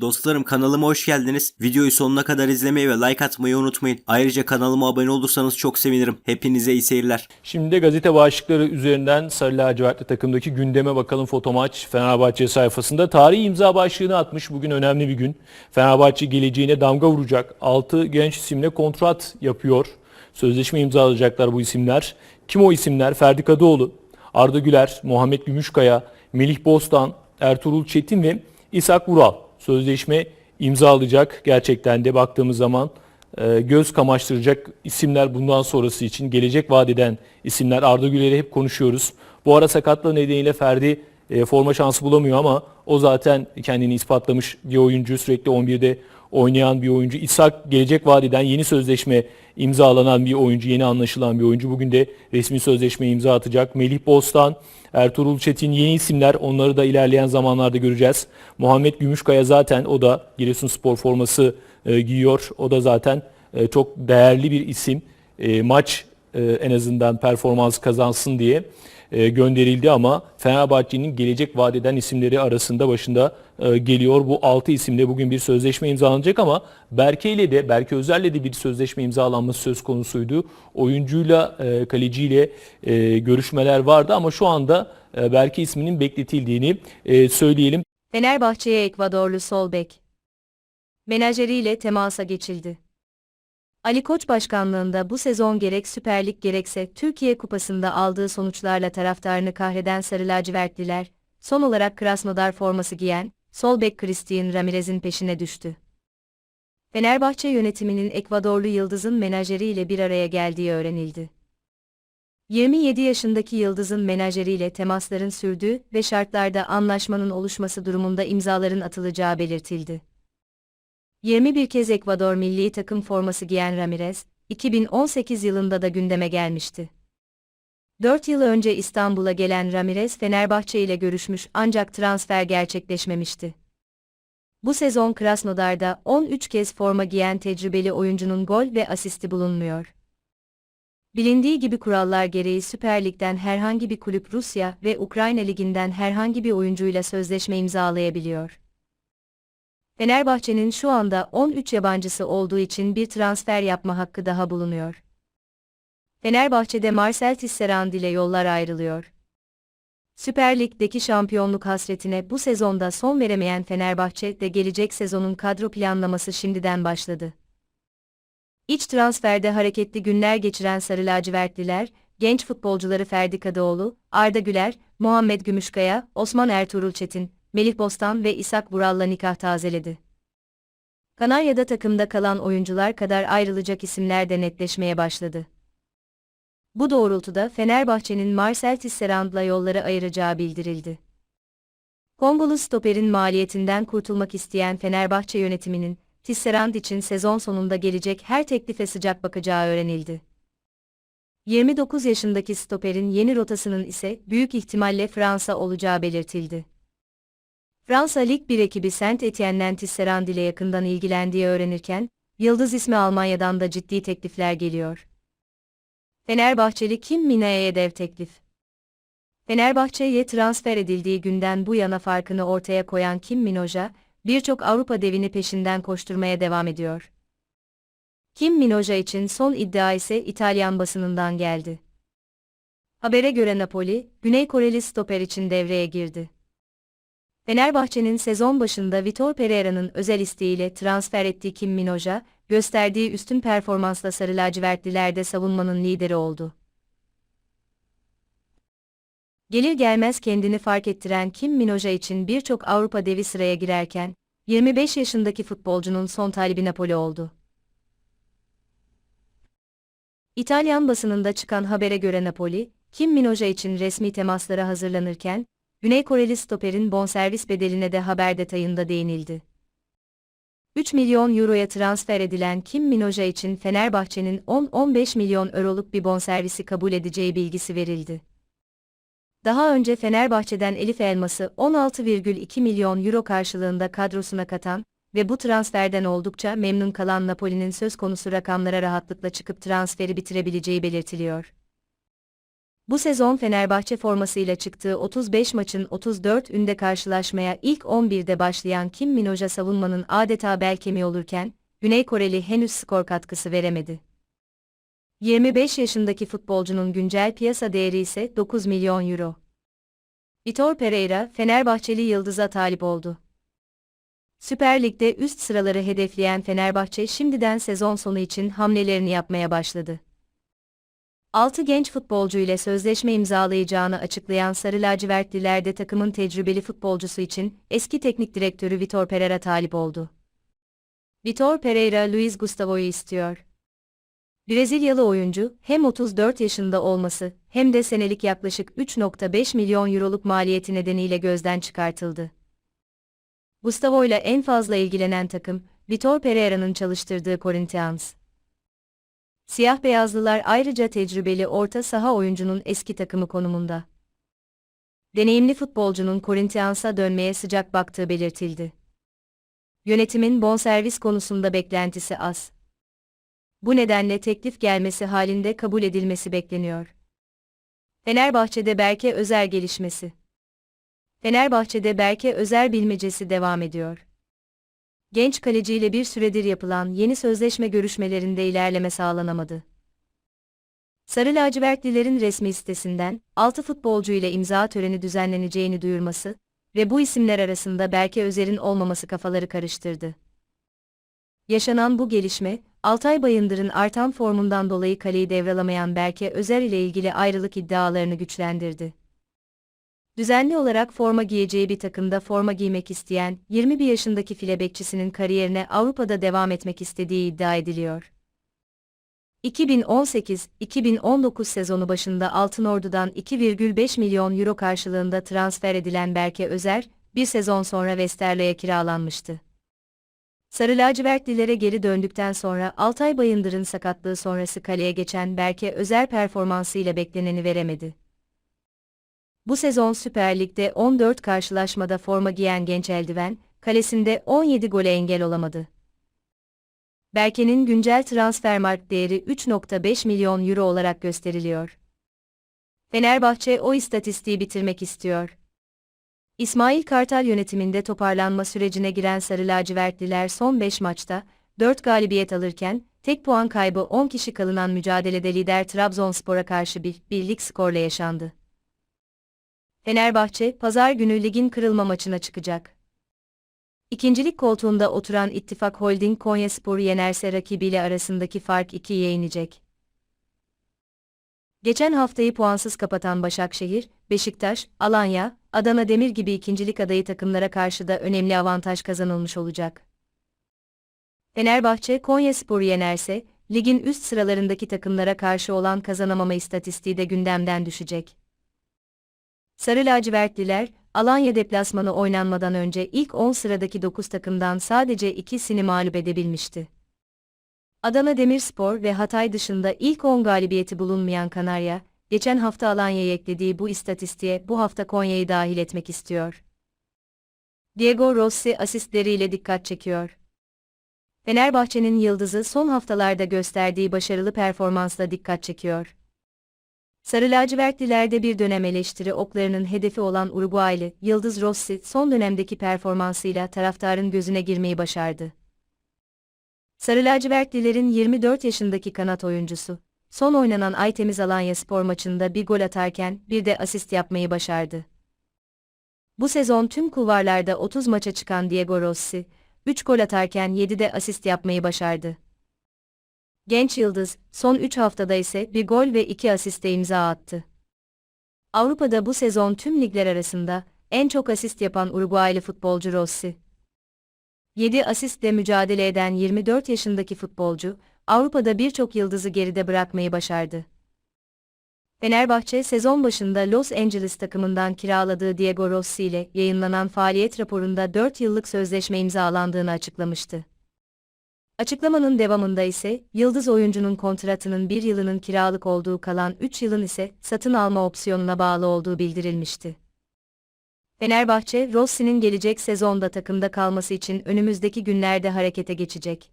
Dostlarım kanalıma hoş geldiniz. Videoyu sonuna kadar izlemeyi ve like atmayı unutmayın. Ayrıca kanalıma abone olursanız çok sevinirim. Hepinize iyi seyirler. Şimdi de gazete başlıkları üzerinden Sarı Lacivertli takımdaki gündeme bakalım fotomaç Fenerbahçe sayfasında. Tarihi imza başlığını atmış. Bugün önemli bir gün. Fenerbahçe geleceğine damga vuracak. 6 genç isimle kontrat yapıyor. Sözleşme imzalayacaklar bu isimler. Kim o isimler? Ferdi Kadıoğlu, Arda Güler, Muhammed Gümüşkaya, Melih Bostan, Ertuğrul Çetin ve İshak Vural sözleşme imzalayacak. Gerçekten de baktığımız zaman e, göz kamaştıracak isimler bundan sonrası için gelecek vadeden isimler. Arda Güler'i hep konuşuyoruz. Bu ara sakatlığı nedeniyle Ferdi e, forma şansı bulamıyor ama o zaten kendini ispatlamış bir oyuncu. Sürekli 11'de oynayan bir oyuncu. İshak gelecek vadeden yeni sözleşme imzalanan bir oyuncu, yeni anlaşılan bir oyuncu. Bugün de resmi sözleşme imza atacak. Melih Bostan, Ertuğrul Çetin yeni isimler. Onları da ilerleyen zamanlarda göreceğiz. Muhammed Gümüşkaya zaten o da Giresunspor forması e, giyiyor. O da zaten e, çok değerli bir isim. E, maç e, en azından performans kazansın diye e, gönderildi ama Fenerbahçe'nin gelecek vadeden isimleri arasında başında e, geliyor. Bu 6 isimle bugün bir sözleşme imzalanacak ama Berke ile de Berke Özer'le de bir sözleşme imzalanması söz konusuydu. Oyuncuyla, e, kaleciyle e, görüşmeler vardı ama şu anda e, Berke isminin bekletildiğini söyleyelim. Fenerbahçe'ye Ekvadorlu sol bek. Menajeriyle temasa geçildi. Ali Koç başkanlığında bu sezon gerek Süper Lig gerekse Türkiye Kupası'nda aldığı sonuçlarla taraftarını kahreden Sarı Lacivertliler, son olarak Krasnodar forması giyen, sol bek Christian Ramirez'in peşine düştü. Fenerbahçe yönetiminin Ekvadorlu Yıldız'ın menajeriyle bir araya geldiği öğrenildi. 27 yaşındaki Yıldız'ın menajeriyle temasların sürdüğü ve şartlarda anlaşmanın oluşması durumunda imzaların atılacağı belirtildi. 21 kez Ekvador milli takım forması giyen Ramirez, 2018 yılında da gündeme gelmişti. 4 yıl önce İstanbul'a gelen Ramirez Fenerbahçe ile görüşmüş ancak transfer gerçekleşmemişti. Bu sezon Krasnodar'da 13 kez forma giyen tecrübeli oyuncunun gol ve asisti bulunmuyor. Bilindiği gibi kurallar gereği Süper Lig'den herhangi bir kulüp Rusya ve Ukrayna Ligi'nden herhangi bir oyuncuyla sözleşme imzalayabiliyor. Fenerbahçe'nin şu anda 13 yabancısı olduğu için bir transfer yapma hakkı daha bulunuyor. Fenerbahçe'de Marcel Tisserand ile yollar ayrılıyor. Süper Lig'deki şampiyonluk hasretine bu sezonda son veremeyen Fenerbahçe de gelecek sezonun kadro planlaması şimdiden başladı. İç transferde hareketli günler geçiren Sarı Lacivertliler, genç futbolcuları Ferdi Kadıoğlu, Arda Güler, Muhammed Gümüşkaya, Osman Ertuğrul Çetin, Melih Bostan ve İshak Vural'la nikah tazeledi. Kanarya'da takımda kalan oyuncular kadar ayrılacak isimler de netleşmeye başladı. Bu doğrultuda Fenerbahçe'nin Marcel Tisserand'la yolları ayıracağı bildirildi. Kongolu stoperin maliyetinden kurtulmak isteyen Fenerbahçe yönetiminin, Tisserand için sezon sonunda gelecek her teklife sıcak bakacağı öğrenildi. 29 yaşındaki stoperin yeni rotasının ise büyük ihtimalle Fransa olacağı belirtildi. Fransa Lig 1 ekibi Saint Etienne'den Tisserand ile yakından ilgilendiği öğrenirken, Yıldız ismi Almanya'dan da ciddi teklifler geliyor. Fenerbahçeli Kim Mina'ya dev teklif. Fenerbahçe'ye transfer edildiği günden bu yana farkını ortaya koyan Kim Minoja, birçok Avrupa devini peşinden koşturmaya devam ediyor. Kim Minoja için son iddia ise İtalyan basınından geldi. Habere göre Napoli, Güney Koreli stoper için devreye girdi. Fenerbahçe'nin sezon başında Vitor Pereira'nın özel isteğiyle transfer ettiği Kim Minoja, gösterdiği üstün performansla Sarı Lacivertlilerde savunmanın lideri oldu. Gelir gelmez kendini fark ettiren Kim Minoja için birçok Avrupa devi sıraya girerken, 25 yaşındaki futbolcunun son talibi Napoli oldu. İtalyan basınında çıkan habere göre Napoli, Kim Minoja için resmi temaslara hazırlanırken, Güney Koreli stoperin bonservis bedeline de haber detayında değinildi. 3 milyon euroya transfer edilen Kim Minoja için Fenerbahçe'nin 10-15 milyon euroluk bir bonservisi kabul edeceği bilgisi verildi. Daha önce Fenerbahçe'den Elif Elmas'ı 16,2 milyon euro karşılığında kadrosuna katan ve bu transferden oldukça memnun kalan Napoli'nin söz konusu rakamlara rahatlıkla çıkıp transferi bitirebileceği belirtiliyor. Bu sezon Fenerbahçe formasıyla çıktığı 35 maçın 34'ünde karşılaşmaya ilk 11'de başlayan Kim Minoj'a savunmanın adeta bel kemiği olurken, Güney Koreli henüz skor katkısı veremedi. 25 yaşındaki futbolcunun güncel piyasa değeri ise 9 milyon euro. Vitor Pereira, Fenerbahçeli Yıldız'a talip oldu. Süper Lig'de üst sıraları hedefleyen Fenerbahçe şimdiden sezon sonu için hamlelerini yapmaya başladı. 6 genç futbolcu ile sözleşme imzalayacağını açıklayan Sarı Lacivertliler de takımın tecrübeli futbolcusu için eski teknik direktörü Vitor Pereira talip oldu. Vitor Pereira Luis Gustavo'yu istiyor. Brezilyalı oyuncu hem 34 yaşında olması hem de senelik yaklaşık 3.5 milyon euroluk maliyeti nedeniyle gözden çıkartıldı. Gustavo ile en fazla ilgilenen takım, Vitor Pereira'nın çalıştırdığı Corinthians. Siyah beyazlılar ayrıca tecrübeli orta saha oyuncunun eski takımı konumunda. Deneyimli futbolcunun Corinthians'a dönmeye sıcak baktığı belirtildi. Yönetimin bonservis konusunda beklentisi az. Bu nedenle teklif gelmesi halinde kabul edilmesi bekleniyor. Fenerbahçe'de Berke Özer gelişmesi. Fenerbahçe'de Berke Özer bilmecesi devam ediyor. Genç kaleciyle bir süredir yapılan yeni sözleşme görüşmelerinde ilerleme sağlanamadı. Sarı lacivertlilerin resmi sitesinden 6 futbolcu ile imza töreni düzenleneceğini duyurması ve bu isimler arasında Berke Özer'in olmaması kafaları karıştırdı. Yaşanan bu gelişme, Altay Bayındır'ın artan formundan dolayı kaleyi devralamayan Berke Özer ile ilgili ayrılık iddialarını güçlendirdi. Düzenli olarak forma giyeceği bir takımda forma giymek isteyen 21 yaşındaki file bekçisinin kariyerine Avrupa'da devam etmek istediği iddia ediliyor. 2018-2019 sezonu başında Altınordu'dan 2,5 milyon euro karşılığında transfer edilen Berke Özer, bir sezon sonra Westerlo'ya kiralanmıştı. Sarı lacivertlilere geri döndükten sonra Altay Bayındır'ın sakatlığı sonrası kaleye geçen Berke Özer performansıyla bekleneni veremedi. Bu sezon Süper Lig'de 14 karşılaşmada forma giyen genç eldiven, kalesinde 17 gole engel olamadı. Berke'nin güncel transfermarkt değeri 3.5 milyon euro olarak gösteriliyor. Fenerbahçe o istatistiği bitirmek istiyor. İsmail Kartal yönetiminde toparlanma sürecine giren Sarı Lacivertliler son 5 maçta 4 galibiyet alırken, tek puan kaybı 10 kişi kalınan mücadelede lider Trabzonspor'a karşı bir birlik skorla yaşandı. Fenerbahçe, pazar günü ligin kırılma maçına çıkacak. İkincilik koltuğunda oturan İttifak Holding Konyaspor'u yenerse rakibiyle arasındaki fark 2'ye inecek. Geçen haftayı puansız kapatan Başakşehir, Beşiktaş, Alanya, Adana Demir gibi ikincilik adayı takımlara karşı da önemli avantaj kazanılmış olacak. Fenerbahçe, Konyaspor'u yenerse, ligin üst sıralarındaki takımlara karşı olan kazanamama istatistiği de gündemden düşecek. Sarı lacivertliler, Alanya deplasmanı oynanmadan önce ilk 10 sıradaki 9 takımdan sadece ikisini mağlup edebilmişti. Adana Demirspor ve Hatay dışında ilk 10 galibiyeti bulunmayan Kanarya, geçen hafta Alanya'ya eklediği bu istatistiğe bu hafta Konya'yı dahil etmek istiyor. Diego Rossi asistleriyle dikkat çekiyor. Fenerbahçe'nin yıldızı son haftalarda gösterdiği başarılı performansla dikkat çekiyor. Sarı lacivertlilerde bir dönem eleştiri oklarının hedefi olan Uruguaylı Yıldız Rossi son dönemdeki performansıyla taraftarın gözüne girmeyi başardı. Sarı lacivertlilerin 24 yaşındaki kanat oyuncusu, son oynanan Aytemiz Alanya spor maçında bir gol atarken bir de asist yapmayı başardı. Bu sezon tüm kulvarlarda 30 maça çıkan Diego Rossi, 3 gol atarken 7 de asist yapmayı başardı. Genç Yıldız, son 3 haftada ise bir gol ve 2 asiste imza attı. Avrupa'da bu sezon tüm ligler arasında en çok asist yapan Uruguaylı futbolcu Rossi. 7 asistle mücadele eden 24 yaşındaki futbolcu, Avrupa'da birçok yıldızı geride bırakmayı başardı. Fenerbahçe sezon başında Los Angeles takımından kiraladığı Diego Rossi ile yayınlanan faaliyet raporunda 4 yıllık sözleşme imzalandığını açıklamıştı. Açıklamanın devamında ise, yıldız oyuncunun kontratının bir yılının kiralık olduğu kalan 3 yılın ise satın alma opsiyonuna bağlı olduğu bildirilmişti. Fenerbahçe, Rossi'nin gelecek sezonda takımda kalması için önümüzdeki günlerde harekete geçecek.